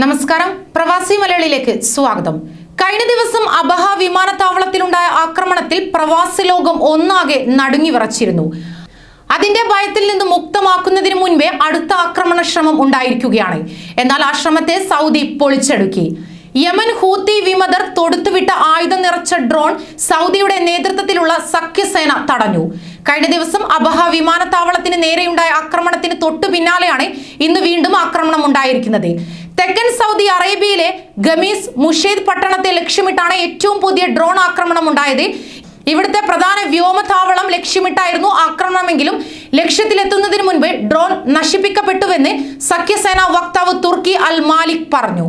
നമസ്കാരം. പ്രവാസി മലയാളിയിലേക്ക് സ്വാഗതം. കഴിഞ്ഞ ദിവസം അബഹ വിമാനത്താവളത്തിലുണ്ടായ ആക്രമണത്തിൽ പ്രവാസി ലോകം ഒന്നാകെ നടുങ്ങി വിറച്ചിരുന്നു. അതിന്റെ ഭയത്തിൽ നിന്ന് മുക്തമാക്കുന്നതിന് മുൻപേ അടുത്ത ആക്രമണ ശ്രമം ഉണ്ടായിരിക്കുകയാണ്. എന്നാൽ ആ ശ്രമത്തെ സൗദി പൊളിച്ചെടുക്കി. യമൻ ഹൂത്തി വിമതർ തൊടുത്തുവിട്ട ആയുധം നിറച്ച ഡ്രോൺ സൗദിയുടെ നേതൃത്വത്തിലുള്ള സഖ്യസേന തടഞ്ഞു. കഴിഞ്ഞ ദിവസം അബഹ വിമാനത്താവളത്തിന് നേരെയുണ്ടായ ആക്രമണത്തിന് തൊട്ടു പിന്നാലെയാണ് ഇന്ന് വീണ്ടും ആക്രമണം ഉണ്ടായിരിക്കുന്നത്. തെക്കൻ സൗദി അറേബ്യയിലെ ഗമീസ് മുഷേദ് പട്ടണത്തെ ലക്ഷ്യമിട്ടാണ് ഏറ്റവും പുതിയ ഡ്രോൺ ആക്രമണം ഉണ്ടായത്. ഇവിടുത്തെ പ്രധാന വ്യോമതാവളം ലക്ഷ്യമിട്ടായിരുന്നു ആക്രമണമെങ്കിലും ലക്ഷ്യത്തിലെത്തുന്നതിന് മുൻപ് ഡ്രോൺ നശിപ്പിക്കപ്പെട്ടുവെന്ന് സഖ്യസേന വക്താവ് തുർക്കി അൽ മാലിക് പറഞ്ഞു.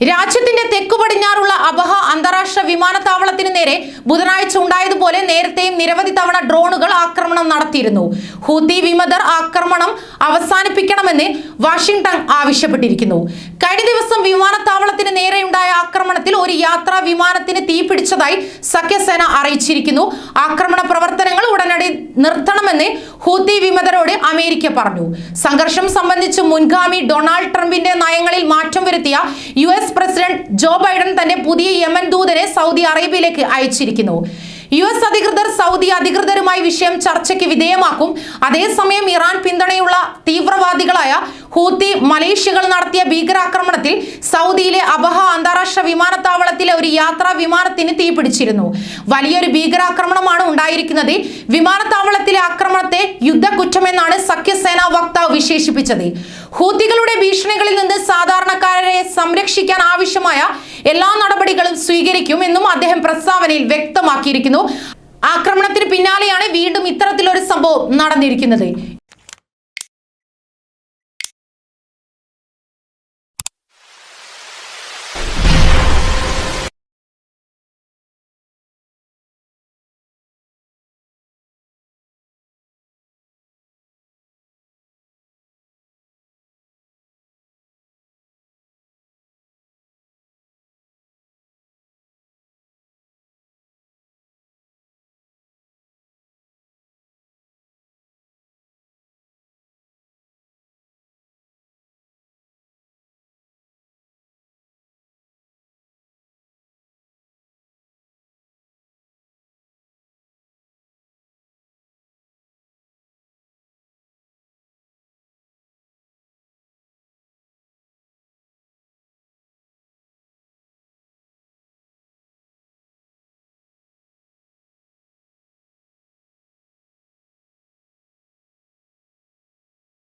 രാജ്യത്തിന്റെ തെക്കു പടിഞ്ഞാറുള്ള അബഹ അന്താരാഷ്ട്ര വിമാനത്താവളത്തിന് നേരെ ബുധനാഴ്ച ഉണ്ടായതുപോലെ നേരത്തെയും നിരവധി തവണ ഡ്രോണുകൾ ആക്രമണം നടത്തിയിരുന്നു. ഹൂത്തി വിമതർ ആക്രമണം അവസാനിപ്പിക്കണമെന്ന് വാഷിംഗ്ടൺ ആവശ്യപ്പെട്ടിരിക്കുന്നു. കഴിഞ്ഞ ദിവസം വിമാനത്താവളത്തിന് നേരെയുണ്ടായ ആക്രമണത്തിൽ ഒരു യാത്രാ വിമാനത്തിന് തീപിടിച്ചതായി സഖ്യസേന അറിയിച്ചിരിക്കുന്നു. ആക്രമണ പ്രവർത്തനങ്ങൾ ഉടനടി നിർത്തണമെന്ന് ഹൂത്തി വിമതരോട് അമേരിക്ക പറഞ്ഞു. സംഘർഷം സംബന്ധിച്ച് മുൻഗാമി ഡൊണാൾഡ് ട്രംപിന്റെ നയങ്ങളിൽ മാറ്റം വരുത്തിയ U S president Joe Biden തന്റെ പുതിയ യമൻ ദൂതനെ സൗദി അറേബ്യയിലേക്ക് അയച്ചിരിക്കുന്നു. യു എസ് അധികൃതർ സൗദി അധികൃതരുമായി വിഷയം ചർച്ചയ്ക്ക് വിധേയമാക്കും. അതേസമയം ഇറാൻ പിന്തുണയുള്ള തീവ്രവാദികളായ ഹൂത്തി മലേഷ്യകൾ നടത്തിയ ഭീകരാക്രമണത്തിൽ സൗദിയിലെ അബഹ അന്താരാഷ്ട്ര വിമാനത്താവളത്തിലെ ഒരു യാത്രാ വിമാനത്തിന് തീപിടിച്ചിരുന്നു വലിയൊരു ഭീകരാക്രമണമാണ് ഉണ്ടായിരിക്കുന്നത്. വിമാനത്താവളത്തിലെ ആക്രമണത്തെ യുദ്ധകുറ്റമെന്നാണ് സഖ്യസേനാ വക്താവ് വിശേഷിപ്പിച്ചത്. ഹൂത്തികളുടെ ഭീഷണികളിൽ നിന്ന് സാധാരണക്കാരെ സംരക്ഷിക്കാൻ ആവശ്യമായ എല്ലാ നടപടികളും സ്വീകരിക്കും എന്നും അദ്ദേഹം പ്രസ്താവനയിൽ വ്യക്തമാക്കിയിരിക്കുന്നു. ആക്രമണത്തിന് പിന്നാലെയാണ് വീണ്ടും ഇത്തരത്തിലൊരു സംഭവം നടന്നിരിക്കുന്നത്.